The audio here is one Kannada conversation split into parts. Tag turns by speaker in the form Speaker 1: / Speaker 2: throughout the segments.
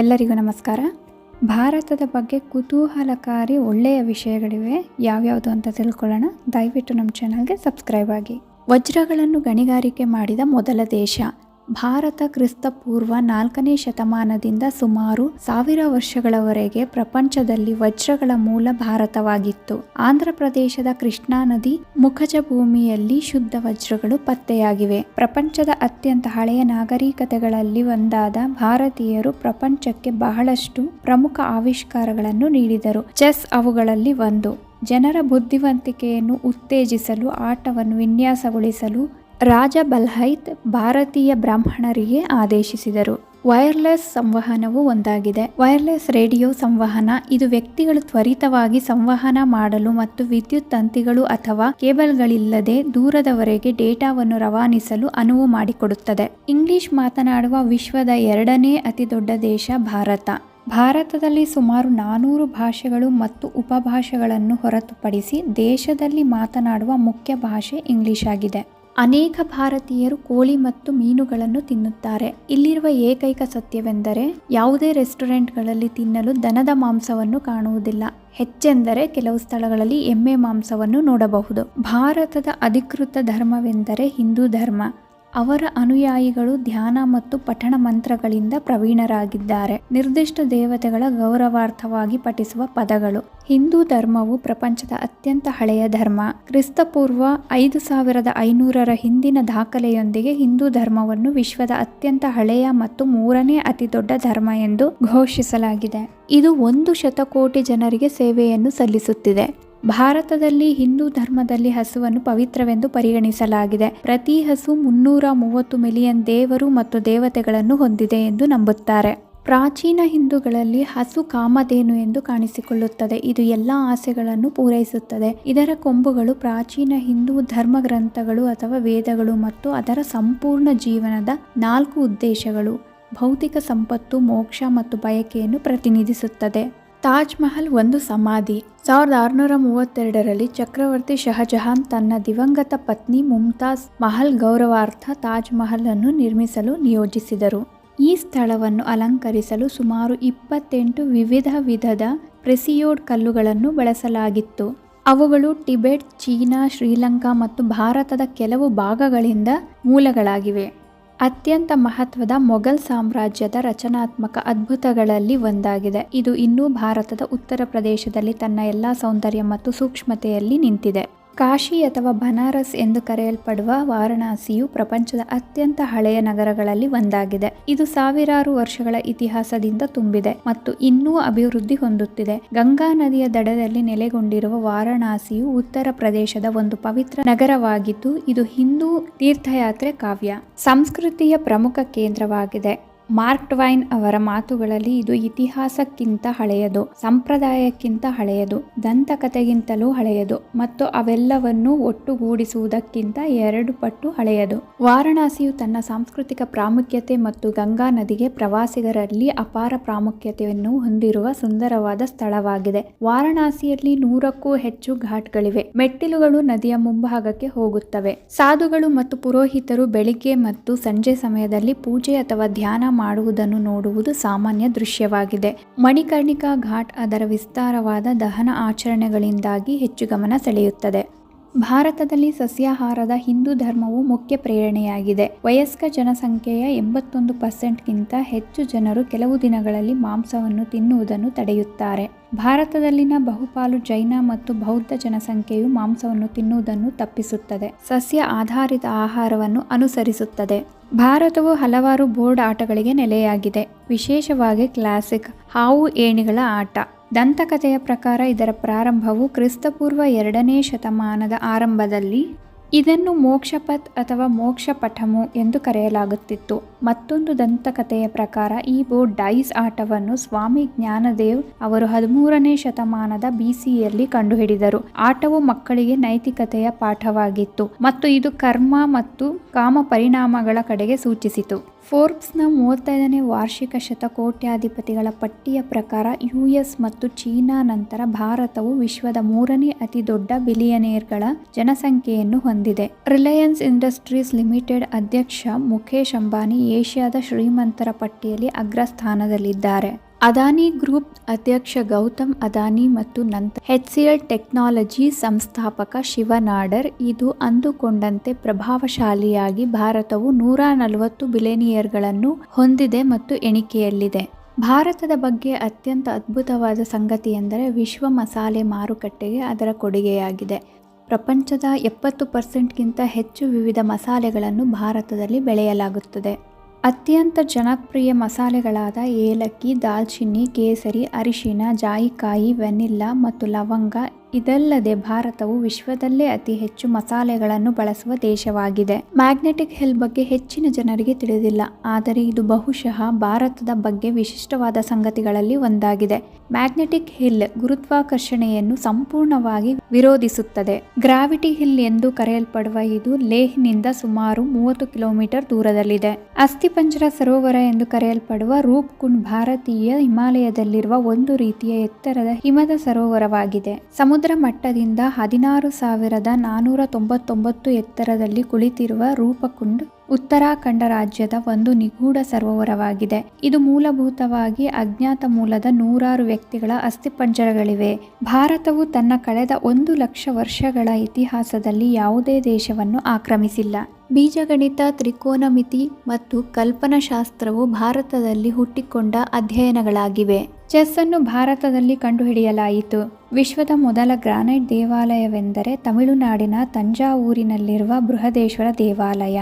Speaker 1: ಎಲ್ಲರಿಗೂ ನಮಸ್ಕಾರ. ಭಾರತದ ಬಗ್ಗೆ ಕುತೂಹಲಕಾರಿ ಒಳ್ಳೆಯ ವಿಷಯಗಳಿವೆ. ಯಾವ್ಯಾವುದು ಅಂತ ತಿಳ್ಕೊಳ್ಳೋಣ. ದಯವಿಟ್ಟು ನಮ್ಮ ಚಾನಲ್ಗೆ ಸಬ್ಸ್ಕ್ರೈಬ್ ಆಗಿ. ವಜ್ರಗಳನ್ನು ಗಣಿಗಾರಿಕೆ ಮಾಡಿದ ಮೊದಲ ದೇಶ. ಭಾರತ ಕ್ರಿಸ್ತ ಪೂರ್ವ ನಾಲ್ಕನೇ ಶತಮಾನದಿಂದ ಸುಮಾರು ಸಾವಿರ ವರ್ಷಗಳವರೆಗೆ ಪ್ರಪಂಚದಲ್ಲಿ ವಜ್ರಗಳ ಮೂಲ ಭಾರತವಾಗಿತ್ತು. ಆಂಧ್ರ ಪ್ರದೇಶದ ಕೃಷ್ಣಾ ನದಿ ಮುಖಜ ಭೂಮಿಯಲ್ಲಿ ಶುದ್ಧ ವಜ್ರಗಳು ಪತ್ತೆಯಾಗಿವೆ. ಪ್ರಪಂಚದ ಅತ್ಯಂತ ಹಳೆಯ ನಾಗರಿಕತೆಗಳಲ್ಲಿ ಒಂದಾದ ಭಾರತೀಯರು ಪ್ರಪಂಚಕ್ಕೆ ಬಹಳಷ್ಟು ಪ್ರಮುಖ ಆವಿಷ್ಕಾರಗಳನ್ನು ನೀಡಿದರು. ಚೆಸ್ ಅವುಗಳಲ್ಲಿ ಒಂದು. ಜನರ ಬುದ್ಧಿವಂತಿಕೆಯನ್ನು ಉತ್ತೇಜಿಸಲು, ಆಟವನ್ನು ವಿನ್ಯಾಸಗೊಳಿಸಲು ರಾಜ ಬಲ್ಹೈತ್ ಭಾರತೀಯ ಬ್ರಾಹ್ಮಣರಿಗೆ ಆದೇಶಿಸಿದರು. ವೈರ್ಲೆಸ್ ಸಂವಹನವು ಒಂದಾಗಿದೆ. ವೈರ್ಲೆಸ್ ರೇಡಿಯೋ ಸಂವಹನ ಇದು ವ್ಯಕ್ತಿಗಳು ತ್ವರಿತವಾಗಿ ಸಂವಹನ ಮಾಡಲು ಮತ್ತು ವಿದ್ಯುತ್ ತಂತಿಗಳು ಅಥವಾ ಕೇಬಲ್ಗಳಿಲ್ಲದೆ ದೂರದವರೆಗೆ ಡೇಟಾವನ್ನು ರವಾನಿಸಲು ಅನುವು ಮಾಡಿಕೊಡುತ್ತದೆ. ಇಂಗ್ಲಿಷ್ ಮಾತನಾಡುವ ವಿಶ್ವದ ಎರಡನೇ ಅತಿ ದೊಡ್ಡ ದೇಶ ಭಾರತ. ಭಾರತದಲ್ಲಿ ಸುಮಾರು ನಾನೂರು ಭಾಷೆಗಳು ಮತ್ತು ಉಪಭಾಷೆಗಳನ್ನು ಹೊರತುಪಡಿಸಿ ದೇಶದಲ್ಲಿ ಮಾತನಾಡುವ ಮುಖ್ಯ ಭಾಷೆ ಇಂಗ್ಲಿಷ್ ಆಗಿದೆ ಅನೇಕ ಭಾರತೀಯರು ಕೋಳಿ ಮತ್ತು ಮೀನುಗಳನ್ನು ತಿನ್ನುತ್ತಾರೆ. ಇಲ್ಲಿರುವ ಏಕೈಕ ಸತ್ಯವೆಂದರೆ ಯಾವುದೇ ರೆಸ್ಟೋರೆಂಟ್ಗಳಲ್ಲಿ ತಿನ್ನಲು ದನದ ಮಾಂಸವನ್ನು ಕಾಣುವುದಿಲ್ಲ. ಹೆಚ್ಚೆಂದರೆ ಕೆಲವು ಸ್ಥಳಗಳಲ್ಲಿ ಎಮ್ಮೆ ಮಾಂಸವನ್ನು ನೋಡಬಹುದು. ಭಾರತದ ಅಧಿಕೃತ ಧರ್ಮವೆಂದರೆ ಹಿಂದೂ ಧರ್ಮ. ಅವರ ಅನುಯಾಯಿಗಳು ಧ್ಯಾನ ಮತ್ತು ಪಠಣ ಮಂತ್ರಗಳಿಂದ ಪ್ರವೀಣರಾಗಿದ್ದಾರೆ. ನಿರ್ದಿಷ್ಟ ದೇವತೆಗಳ ಗೌರವಾರ್ಥವಾಗಿ ಪಠಿಸುವ ಪದಗಳು. ಹಿಂದೂ ಧರ್ಮವು ಪ್ರಪಂಚದ ಅತ್ಯಂತ ಹಳೆಯ ಧರ್ಮ. ಕ್ರಿಸ್ತಪೂರ್ವ ಐದು ಸಾವಿರದ ಐನೂರರ ಹಿಂದಿನ ದಾಖಲೆಯೊಂದಿಗೆ ಹಿಂದೂ ಧರ್ಮವನ್ನು ವಿಶ್ವದ ಅತ್ಯಂತ ಹಳೆಯ ಮತ್ತು ಮೂರನೇ ಅತಿ ದೊಡ್ಡ ಧರ್ಮ ಎಂದು ಘೋಷಿಸಲಾಗಿದೆ. ಇದು ಒಂದು ಶತಕೋಟಿ ಜನರಿಗೆ ಸೇವೆಯನ್ನು ಸಲ್ಲಿಸುತ್ತಿದೆ. ಭಾರತದಲ್ಲಿ ಹಿಂದೂ ಧರ್ಮದಲ್ಲಿ ಹಸುವನ್ನು ಪವಿತ್ರವೆಂದು ಪರಿಗಣಿಸಲಾಗಿದೆ. ಪ್ರತಿ ಹಸು ಮುನ್ನೂರ ಮೂವತ್ತು ಮಿಲಿಯನ್ ದೇವರು ಮತ್ತು ದೇವತೆಗಳನ್ನು ಹೊಂದಿದೆ ಎಂದು ನಂಬುತ್ತಾರೆ. ಪ್ರಾಚೀನ ಹಿಂದೂಗಳಲ್ಲಿ ಹಸು ಕಾಮಧೇನು ಎಂದು ಕಾಣಿಸಿಕೊಳ್ಳುತ್ತದೆ. ಇದು ಎಲ್ಲ ಆಸೆಗಳನ್ನು ಪೂರೈಸುತ್ತದೆ. ಇದರ ಕೊಂಬುಗಳು ಪ್ರಾಚೀನ ಹಿಂದೂ ಧರ್ಮ ಗ್ರಂಥಗಳು ಅಥವಾ ವೇದಗಳು ಮತ್ತು ಅದರ ಸಂಪೂರ್ಣ ಜೀವನದ ನಾಲ್ಕು ಉದ್ದೇಶಗಳು. ಭೌತಿಕ ಸಂಪತ್ತು, ಮೋಕ್ಷ ಮತ್ತು ಬಯಕೆಯನ್ನು ಪ್ರತಿನಿಧಿಸುತ್ತದೆ. ತಾಜ್ ಮಹಲ್ ಒಂದು ಸಮಾಧಿ. ಸಾವಿರದ ಆರುನೂರ ಮೂವತ್ತೆರಡರಲ್ಲಿ ಚಕ್ರವರ್ತಿ ಶಹಜಹಾನ್ ತನ್ನ ದಿವಂಗತ ಪತ್ನಿ ಮುಮ್ತಾಜ್ ಮಹಲ್ ಗೌರವಾರ್ಥ ತಾಜ್ ಮಹಲ್ ಅನ್ನು ನಿರ್ಮಿಸಲು ನಿಯೋಜಿಸಿದರು. ಈ ಸ್ಥಳವನ್ನು ಅಲಂಕರಿಸಲು ಸುಮಾರು ಇಪ್ಪತ್ತೆಂಟು ವಿವಿಧ ವಿಧದ ಪ್ರೆಸಿಯೋಡ್ ಕಲ್ಲುಗಳನ್ನು ಬಳಸಲಾಗಿತ್ತು. ಅವುಗಳು ಟಿಬೆಟ್, ಚೀನಾ, ಶ್ರೀಲಂಕಾ ಮತ್ತು ಭಾರತದ ಕೆಲವು ಭಾಗಗಳಿಂದ ಮೂಲಗಳಾಗಿವೆ. ಅತ್ಯಂತ ಮಹತ್ವದ ಮೊಘಲ್ ಸಾಮ್ರಾಜ್ಯದ ರಚನಾತ್ಮಕ ಅದ್ಭುತಗಳಲ್ಲಿ ಒಂದಾಗಿದೆ. ಇದು ಇನ್ನೂ ಭಾರತದ ಉತ್ತರ ಪ್ರದೇಶದಲ್ಲಿ ತನ್ನ ಎಲ್ಲಾ ಸೌಂದರ್ಯ ಮತ್ತು ಸೂಕ್ಷ್ಮತೆಯಲ್ಲಿ ನಿಂತಿದೆ. ಕಾಶಿ ಅಥವಾ ಬನಾರಸ್ ಎಂದು ಕರೆಯಲ್ಪಡುವ ವಾರಣಾಸಿಯು ಪ್ರಪಂಚದ ಅತ್ಯಂತ ಹಳೆಯ ನಗರಗಳಲ್ಲಿ ಒಂದಾಗಿದೆ. ಇದು ಸಾವಿರಾರು ವರ್ಷಗಳ ಇತಿಹಾಸದಿಂದ ತುಂಬಿದೆ ಮತ್ತು ಇನ್ನೂ ಅಭಿವೃದ್ಧಿ ಹೊಂದುತ್ತಿದೆ. ಗಂಗಾ ನದಿಯ ದಡದಲ್ಲಿ ನೆಲೆಗೊಂಡಿರುವ ವಾರಣಾಸಿಯು ಉತ್ತರ ಪ್ರದೇಶದ ಒಂದು ಪವಿತ್ರ ನಗರವಾಗಿದ್ದು, ಇದು ಹಿಂದೂ ತೀರ್ಥಯಾತ್ರೆ ಕಾವ್ಯ. ಸಂಸ್ಕೃತಿಯ ಪ್ರಮುಖ ಕೇಂದ್ರವಾಗಿದೆ. ಮಾರ್ಕ್ ಟ್ವೈನ್ ಅವರ ಮಾತುಗಳಲ್ಲಿ ಇದು ಇತಿಹಾಸಕ್ಕಿಂತ ಹಳೆಯದು, ಸಂಪ್ರದಾಯಕ್ಕಿಂತ ಹಳೆಯದು, ದಂತಕಥೆಗಿಂತಲೂ ಹಳೆಯದು ಮತ್ತು ಅವೆಲ್ಲವನ್ನೂ ಒಟ್ಟುಗೂಡಿಸುವುದಕ್ಕಿಂತ ಎರಡು ಪಟ್ಟು ಹಳೆಯದು. ವಾರಣಾಸಿಯು ತನ್ನ ಸಾಂಸ್ಕೃತಿಕ ಪ್ರಾಮುಖ್ಯತೆ ಮತ್ತು ಗಂಗಾ ನದಿಗೆ ಪ್ರವಾಸಿಗರಲ್ಲಿ ಅಪಾರ ಪ್ರಾಮುಖ್ಯತೆಯನ್ನು ಹೊಂದಿರುವ ಸುಂದರವಾದ ಸ್ಥಳವಾಗಿದೆ. ವಾರಣಾಸಿಯಲ್ಲಿ ನೂರಕ್ಕೂ ಹೆಚ್ಚು ಘಾಟ್ಗಳಿವೆ. ಮೆಟ್ಟಿಲುಗಳು ನದಿಯ ಮುಂಭಾಗಕ್ಕೆ ಹೋಗುತ್ತವೆ. ಸಾಧುಗಳು ಮತ್ತು ಪುರೋಹಿತರು ಬೆಳಿಗ್ಗೆ ಮತ್ತು ಸಂಜೆ ಸಮಯದಲ್ಲಿ ಪೂಜೆ ಅಥವಾ ಧ್ಯಾನ ಮಾಡುವುದನ್ನು ನೋಡುವುದು ಸಾಮಾನ್ಯ ದೃಶ್ಯವಾಗಿದೆ. ಮಣಿಕರ್ಣಿಕಾ ಘಾಟ್ ಅದರ ವಿಸ್ತಾರವಾದ ದಹನ ಆಚರಣೆಗಳಿಂದಾಗಿ ಹೆಚ್ಚು ಗಮನ ಸೆಳೆಯುತ್ತದೆ. ಭಾರತದಲ್ಲಿ ಸಸ್ಯಾಹಾರದ ಹಿಂದೂ ಧರ್ಮವು ಮುಖ್ಯ ಪ್ರೇರಣೆಯಾಗಿದೆ. ವಯಸ್ಕ ಜನಸಂಖ್ಯೆಯ ಎಂಬತ್ತೊಂದು ಪರ್ಸೆಂಟ್ಗಿಂತ ಹೆಚ್ಚು ಜನರು ಕೆಲವು ದಿನಗಳಲ್ಲಿ ಮಾಂಸವನ್ನು ತಿನ್ನುವುದನ್ನು ತಡೆಯುತ್ತಾರೆ. ಭಾರತದಲ್ಲಿನ ಬಹುಪಾಲು ಜೈನ ಮತ್ತು ಬೌದ್ಧ ಜನಸಂಖ್ಯೆಯು ಮಾಂಸವನ್ನು ತಿನ್ನುವುದನ್ನು ತಪ್ಪಿಸುತ್ತದೆ. ಸಸ್ಯ ಆಧಾರಿತ ಆಹಾರವನ್ನು ಅನುಸರಿಸುತ್ತದೆ. ಭಾರತವು ಹಲವಾರು ಬೋರ್ಡ್ ಆಟಗಳಿಗೆ ನೆಲೆಯಾಗಿದೆ. ವಿಶೇಷವಾಗಿ ಕ್ಲಾಸಿಕ್, ಹಾವು ಏಣಿಗಳ ಆಟ. ದಂತಕಥೆಯ ಪ್ರಕಾರ ಇದರ ಪ್ರಾರಂಭವು ಕ್ರಿಸ್ತಪೂರ್ವ ಎರಡನೇ ಶತಮಾನದ ಆರಂಭದಲ್ಲಿ ಇದನ್ನು ಮೋಕ್ಷಪಥ್ ಅಥವಾ ಮೋಕ್ಷ ಪಠಮು ಎಂದು ಕರೆಯಲಾಗುತ್ತಿತ್ತು. ಮತ್ತೊಂದು ದಂತಕಥೆಯ ಪ್ರಕಾರ ಈ ಬೋರ್ಡ್ ಡೈಸ್ ಆಟವನ್ನು ಸ್ವಾಮಿ ಜ್ಞಾನದೇವ್ ಅವರು ಹದಿಮೂರನೇ ಶತಮಾನದ ಬಿಸಿಯಲ್ಲಿ ಕಂಡುಹಿಡಿದರು. ಆಟವು ಮಕ್ಕಳಿಗೆ ನೈತಿಕತೆಯ ಪಾಠವಾಗಿತ್ತು ಮತ್ತು ಇದು ಕರ್ಮ ಮತ್ತು ಕಾಮ ಪರಿಣಾಮಗಳ ಕಡೆಗೆ ಸೂಚಿಸಿತು. ಫೋರ್ಬ್ಸ್ನ ಮೂವತ್ತೈದನೇ ವಾರ್ಷಿಕ ಶತಕೋಟ್ಯಾಧಿಪತಿಗಳ ಪಟ್ಟಿಯ ಪ್ರಕಾರ ಯು ಎಸ್ ಮತ್ತು ಚೀನಾ ನಂತರ ಭಾರತವು ವಿಶ್ವದ ಮೂರನೇ ಅತಿ ದೊಡ್ಡ ಬಿಲಿಯನೇರ್ಗಳ ಜನಸಂಖ್ಯೆಯನ್ನು ಹೊಂದಿದೆ. ರಿಲಯನ್ಸ್ ಇಂಡಸ್ಟ್ರೀಸ್ ಲಿಮಿಟೆಡ್ ಅಧ್ಯಕ್ಷ ಮುಖೇಶ್ ಅಂಬಾನಿ ಏಷ್ಯಾದ ಶ್ರೀಮಂತರ ಪಟ್ಟಿಯಲ್ಲಿ ಅಗ್ರಸ್ಥಾನದಲ್ಲಿದ್ದಾರೆ. ಅದಾನಿ ಗ್ರೂಪ್ ಅಧ್ಯಕ್ಷ ಗೌತಮ್ ಅದಾನಿ ಮತ್ತು ನಂತರ ಎಲ್ ಟೆಕ್ನಾಲಜಿ ಸಂಸ್ಥಾಪಕ ಶಿವನಾಡರ್. ಇದು ಅಂದುಕೊಂಡಂತೆ ಪ್ರಭಾವಶಾಲಿಯಾಗಿ ಭಾರತವು ನೂರ ನಲವತ್ತು ಬಿಲೇನಿಯರ್ಗಳನ್ನು ಹೊಂದಿದೆ ಮತ್ತು ಎಣಿಕೆಯಲ್ಲಿದೆ. ಭಾರತದ ಬಗ್ಗೆ ಅತ್ಯಂತ ಅದ್ಭುತವಾದ ಸಂಗತಿ ಎಂದರೆ ವಿಶ್ವ ಮಸಾಲೆ ಮಾರುಕಟ್ಟೆಗೆ ಅದರ ಕೊಡುಗೆಯಾಗಿದೆ. ಪ್ರಪಂಚದ ಎಪ್ಪತ್ತು ಪರ್ಸೆಂಟ್ಗಿಂತ ಹೆಚ್ಚು ವಿವಿಧ ಮಸಾಲೆಗಳನ್ನು ಭಾರತದಲ್ಲಿ ಬೆಳೆಯಲಾಗುತ್ತದೆ. ಅತ್ಯಂತ ಜನಪ್ರಿಯ ಮಸಾಲೆಗಳಾದ ಏಲಕ್ಕಿ ದಾಲ್ಚಿನ್ನಿ ಕೇಸರಿ ಅರಿಶಿನ ಜಾಯಿಕಾಯಿ ವೆನಿಲ್ಲಾ ಮತ್ತು ಲವಂಗ ಇದಲ್ಲದೆ ಭಾರತವು ವಿಶ್ವದಲ್ಲೇ ಅತಿ ಹೆಚ್ಚು ಮಸಾಲೆಗಳನ್ನು ಬಳಸುವ ದೇಶವಾಗಿದೆ. ಮ್ಯಾಗ್ನೆಟಿಕ್ ಹಿಲ್ ಬಗ್ಗೆ ಹೆಚ್ಚಿನ ಜನರಿಗೆ ತಿಳಿದಿಲ್ಲ. ಆದರೆ ಇದು ಬಹುಶಃ ಭಾರತದ ಬಗ್ಗೆ ವಿಶಿಷ್ಟವಾದ ಸಂಗತಿಗಳಲ್ಲಿ ಒಂದಾಗಿದೆ. ಮ್ಯಾಗ್ನೆಟಿಕ್ ಹಿಲ್ ಗುರುತ್ವಾಕರ್ಷಣೆಯನ್ನು ಸಂಪೂರ್ಣವಾಗಿ ವಿರೋಧಿಸುತ್ತದೆ. ಗ್ರಾವಿಟಿ ಹಿಲ್ ಎಂದು ಕರೆಯಲ್ಪಡುವ ಇದು ಲೇಹ್ನಿಂದ ಸುಮಾರು ಮೂವತ್ತು ಕಿಲೋಮೀಟರ್ ದೂರದಲ್ಲಿದೆ. ಅಸ್ಥಿಪಂಜರ ಸರೋವರ ಎಂದು ಕರೆಯಲ್ಪಡುವ ರೂಪ್ಕುಂಡ್ ಭಾರತೀಯ ಹಿಮಾಲಯದಲ್ಲಿರುವ ಒಂದು ರೀತಿಯ ಎತ್ತರದ ಹಿಮದ ಸರೋವರವಾಗಿದೆ. ಸಮುದ್ರ ಮಟ್ಟದಿಂದ ಹದಿನಾರು ಸಾವಿರದ ನಾನೂರ ತೊಂಬತ್ತೊಂಬತ್ತು ಎತ್ತರದಲ್ಲಿ ಕುಳಿತಿರುವ ರೂಪಕುಂಡ್ ಉತ್ತರಾಖಂಡ ರಾಜ್ಯದ ಒಂದು ನಿಗೂಢ ಸರೋವರವಾಗಿದೆ. ಇದು ಮೂಲಭೂತವಾಗಿ ಅಜ್ಞಾತ ಮೂಲದ ನೂರಾರು ವ್ಯಕ್ತಿಗಳ ಅಸ್ಥಿಪಂಜರಗಳಿವೆ. ಭಾರತವು ತನ್ನ ಕಳೆದ ಒಂದು ಲಕ್ಷ ವರ್ಷಗಳ ಇತಿಹಾಸದಲ್ಲಿ ಯಾವುದೇ ದೇಶವನ್ನು ಆಕ್ರಮಿಸಿಲ್ಲ. ಬೀಜಗಣಿತ, ತ್ರಿಕೋನಮಿತಿ ಮತ್ತು ಕಲ್ಪನಾಶಾಸ್ತ್ರವು ಭಾರತದಲ್ಲಿ ಹುಟ್ಟಿಕೊಂಡ ಅಧ್ಯಯನಗಳಾಗಿವೆ. ಚೆಸ್ ಅನ್ನು ಭಾರತದಲ್ಲಿ ಕಂಡುಹಿಡಿಯಲಾಯಿತು. ವಿಶ್ವದ ಮೊದಲ ಗ್ರಾನೈಟ್ ದೇವಾಲಯವೆಂದರೆ ತಮಿಳುನಾಡಿನ ತಂಜಾವೂರಿನಲ್ಲಿರುವ ಬೃಹದೇಶ್ವರ ದೇವಾಲಯ.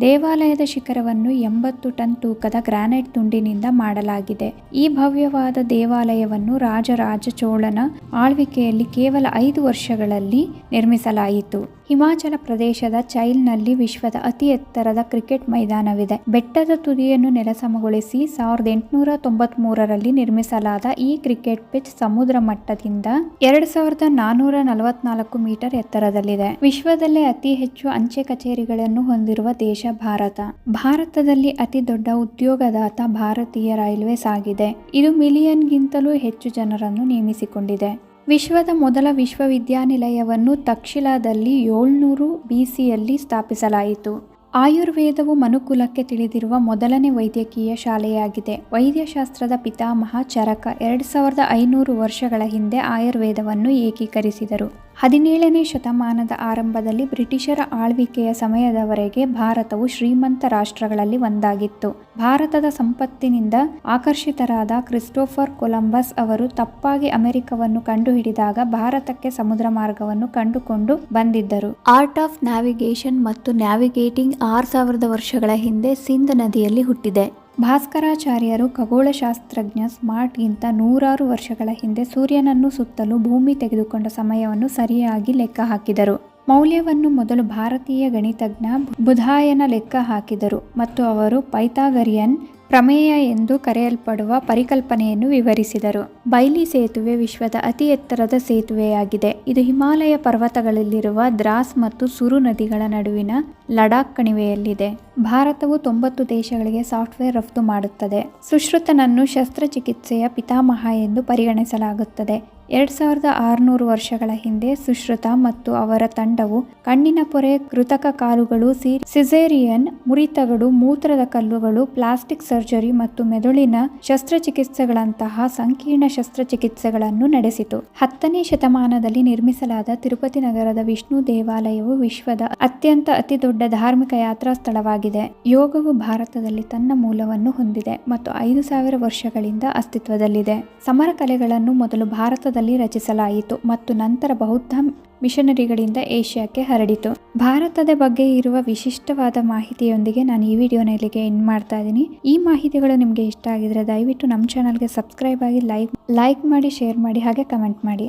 Speaker 1: ದೇವಾಲಯದ ಶಿಖರವನ್ನು ಎಂಬತ್ತು ಟನ್ ತೂಕದ ಗ್ರಾನೈಟ್ ತುಂಡಿನಿಂದ ಮಾಡಲಾಗಿದೆ. ಈ ಭವ್ಯವಾದ ದೇವಾಲಯವನ್ನು ರಾಜರಾಜ ಚೋಳನ ಆಳ್ವಿಕೆಯಲ್ಲಿ ಕೇವಲ ಐದು ವರ್ಷಗಳಲ್ಲಿ ನಿರ್ಮಿಸಲಾಯಿತು. ಹಿಮಾಚಲ ಪ್ರದೇಶದ ಚೈಲ್ನಲ್ಲಿ ವಿಶ್ವದ ಅತಿ ಎತ್ತರದ ಕ್ರಿಕೆಟ್ ಮೈದಾನವಿದೆ. ಬೆಟ್ಟದ ತುದಿಯನ್ನು ನೆಲಸಮಗೊಳಿಸಿ ಸಾವಿರದ ಎಂಟುನೂರ ತೊಂಬತ್ ಮೂರರಲ್ಲಿ ನಿರ್ಮಿಸಲಾದ ಈ ಕ್ರಿಕೆಟ್ ಪಿಚ್ ಸಮುದ್ರ ಮಟ್ಟದಿಂದ ಎರಡ್ ಸಾವಿರದ ನಾನೂರ ನಲವತ್ನಾಲ್ಕು ಮೀಟರ್ ಎತ್ತರದಲ್ಲಿದೆ. ವಿಶ್ವದಲ್ಲೇ ಅತಿ ಹೆಚ್ಚು ಅಂಚೆ ಕಚೇರಿಗಳನ್ನು ಹೊಂದಿರುವ ದೇಶ ಭಾರತ. ಭಾರತದಲ್ಲಿ ಅತಿ ದೊಡ್ಡ ಉದ್ಯೋಗದಾತ ಭಾರತೀಯ ರೈಲ್ವೇಸ್ ಆಗಿದೆ ಇದು ಮಿಲಿಯನ್ಗಿಂತಲೂ ಹೆಚ್ಚು ಜನರನ್ನು ನೇಮಿಸಿಕೊಂಡಿದೆ. ವಿಶ್ವದ ಮೊದಲ ವಿಶ್ವವಿದ್ಯಾನಿಲಯವನ್ನು ತಕ್ಷಿಲಾದಲ್ಲಿ ಏಳ್ನೂರು ಬಿಸಿಯಲ್ಲಿ ಸ್ಥಾಪಿಸಲಾಯಿತು. ಆಯುರ್ವೇದವು ಮನುಕುಲಕ್ಕೆ ತಿಳಿದಿರುವ ಮೊದಲನೇ ವೈದ್ಯಕೀಯ ಶಾಲೆಯಾಗಿದೆ. ವೈದ್ಯಶಾಸ್ತ್ರದ ಪಿತಾಮಹ ಚರಕ ಎರಡು ಸಾವಿರದ ಐನೂರು ವರ್ಷಗಳ ಹಿಂದೆ ಆಯುರ್ವೇದವನ್ನು ಏಕೀಕರಿಸಿದರು. ಹದಿನೇಳನೇ ಶತಮಾನದ ಆರಂಭದಲ್ಲಿ ಬ್ರಿಟಿಷರ ಆಳ್ವಿಕೆಯ ಸಮಯದವರೆಗೆ ಭಾರತವು ಶ್ರೀಮಂತ ರಾಷ್ಟ್ರಗಳಲ್ಲಿ ಒಂದಾಗಿತ್ತು. ಭಾರತದ ಸಂಪತ್ತಿನಿಂದ ಆಕರ್ಷಿತರಾದ ಕ್ರಿಸ್ಟೋಫರ್ ಕೊಲಂಬಸ್ ಅವರು ತಪ್ಪಾಗಿ ಅಮೆರಿಕವನ್ನು ಕಂಡುಹಿಡಿದಾಗ ಭಾರತಕ್ಕೆ ಸಮುದ್ರ ಮಾರ್ಗವನ್ನು ಕಂಡುಕೊಂಡು ಬಂದಿದ್ದರು. ಆರ್ಟ್ ಆಫ್ ನ್ಯಾವಿಗೇಷನ್ ಮತ್ತು ನ್ಯಾವಿಗೇಟಿಂಗ್ ಆರು ಸಾವಿರದ ವರ್ಷಗಳ ಹಿಂದೆ ಸಿಂಧ್ ನದಿಯಲ್ಲಿ ಹುಟ್ಟಿದೆ. ಭಾಸ್ಕರಾಚಾರ್ಯರು ಖಗೋಳಶಾಸ್ತ್ರಜ್ಞ ಸ್ಮಾರ್ಟ್ಗಿಂತ ನೂರಾರು ವರ್ಷಗಳ ಹಿಂದೆ ಸೂರ್ಯನನ್ನು ಸುತ್ತಲೂ ಭೂಮಿ ತೆಗೆದುಕೊಂಡ ಸಮಯವನ್ನು ಸರಿಯಾಗಿ ಲೆಕ್ಕ ಹಾಕಿದರು. ಮೌಲ್ಯವನ್ನು ಮೊದಲು ಭಾರತೀಯ ಗಣಿತಜ್ಞ ಬುಧಾಯನ ಲೆಕ್ಕ ಹಾಕಿದರು ಮತ್ತು ಅವರು ಪೈಥಾಗರಿಯನ್ ಪ್ರಮೇಯ ಎಂದು ಕರೆಯಲ್ಪಡುವ ಪರಿಕಲ್ಪನೆಯನ್ನು ವಿವರಿಸಿದರು. ಬೈಲಿ ಸೇತುವೆ ವಿಶ್ವದ ಅತಿ ಎತ್ತರದ ಸೇತುವೆಯಾಗಿದೆ. ಇದು ಹಿಮಾಲಯ ಪರ್ವತಗಳಲ್ಲಿರುವ ದ್ರಾಸ್ ಮತ್ತು ಸುರು ನದಿಗಳ ನಡುವಿನ ಲಡಾಖ್ ಕಣಿವೆಯಲ್ಲಿದೆ. ಭಾರತವು ತೊಂಬತ್ತು ದೇಶಗಳಿಗೆ ಸಾಫ್ಟ್ವೇರ್ ರಫ್ತು ಮಾಡುತ್ತದೆ. ಸುಶ್ರುತನನ್ನು ಶಸ್ತ್ರಚಿಕಿತ್ಸೆಯ ಪಿತಾಮಹ ಎಂದು ಪರಿಗಣಿಸಲಾಗುತ್ತದೆ. ಎರಡ್ ಸಾವಿರದ ಆರುನೂರು ವರ್ಷಗಳ ಹಿಂದೆ ಸುಶ್ರುತ ಮತ್ತು ಅವರ ತಂಡವು ಕಣ್ಣಿನ ಪೊರೆ, ಕೃತಕ ಕಾಲುಗಳು ಸಿಸೇರಿಯನ್ ಮುರಿತಗಳು ಮೂತ್ರದ ಕಲ್ಲುಗಳು, ಪ್ಲಾಸ್ಟಿಕ್ ಸರ್ಜರಿ ಮತ್ತು ಮೆದುಳಿನ ಶಸ್ತ್ರಚಿಕಿತ್ಸೆಗಳಂತಹ ಸಂಕೀರ್ಣ ಶಸ್ತ್ರಚಿಕಿತ್ಸೆಗಳನ್ನು ನಡೆಸಿತು. ಹತ್ತನೇ ಶತಮಾನದಲ್ಲಿ ನಿರ್ಮಿಸಲಾದ ತಿರುಪತಿ ನಗರದ ವಿಷ್ಣು ದೇವಾಲಯವು ವಿಶ್ವದ ಅತ್ಯಂತ ಅತಿ ದೊಡ್ಡ ಧಾರ್ಮಿಕ ಯಾತ್ರಾ ಸ್ಥಳವಾಗಿದೆ. ಯೋಗವು ಭಾರತದಲ್ಲಿ ತನ್ನ ಮೂಲವನ್ನು ಹೊಂದಿದೆ ಮತ್ತು ಐದು ಸಾವಿರ ವರ್ಷಗಳಿಂದ ಅಸ್ತಿತ್ವದಲ್ಲಿದೆ. ಸಮರ ಕಲೆಗಳನ್ನು ಮೊದಲು ಭಾರತದ ರಚಿಸಲಾಯಿತು ಮತ್ತು ನಂತರ ಬೌದ್ಧ ಮಿಷನರಿಗಳಿಂದ ಏಷ್ಯಾಕ್ಕೆ ಹರಡಿತು. ಭಾರತದ ಬಗ್ಗೆ ಇರುವ ವಿಶಿಷ್ಟವಾದ ಮಾಹಿತಿಯೊಂದಿಗೆ ನಾನು ಈ ವಿಡಿಯೋನ ಇಲ್ಲಿಗೆ ಎಂಡ್ ಮಾಡ್ತಾ ಇದ್ದೀನಿ. ಈ ಮಾಹಿತಿಗಳು ನಿಮಗೆ ಇಷ್ಟ ಆಗಿದ್ರೆ ದಯವಿಟ್ಟು ನಮ್ಮ ಚಾನಲ್ಗೆ ಸಬ್ಸ್ಕ್ರೈಬ್ ಆಗಿ ಲೈಕ್ ಲೈಕ್ ಮಾಡಿ, ಶೇರ್ ಮಾಡಿ, ಹಾಗೆ ಕಮೆಂಟ್ ಮಾಡಿ.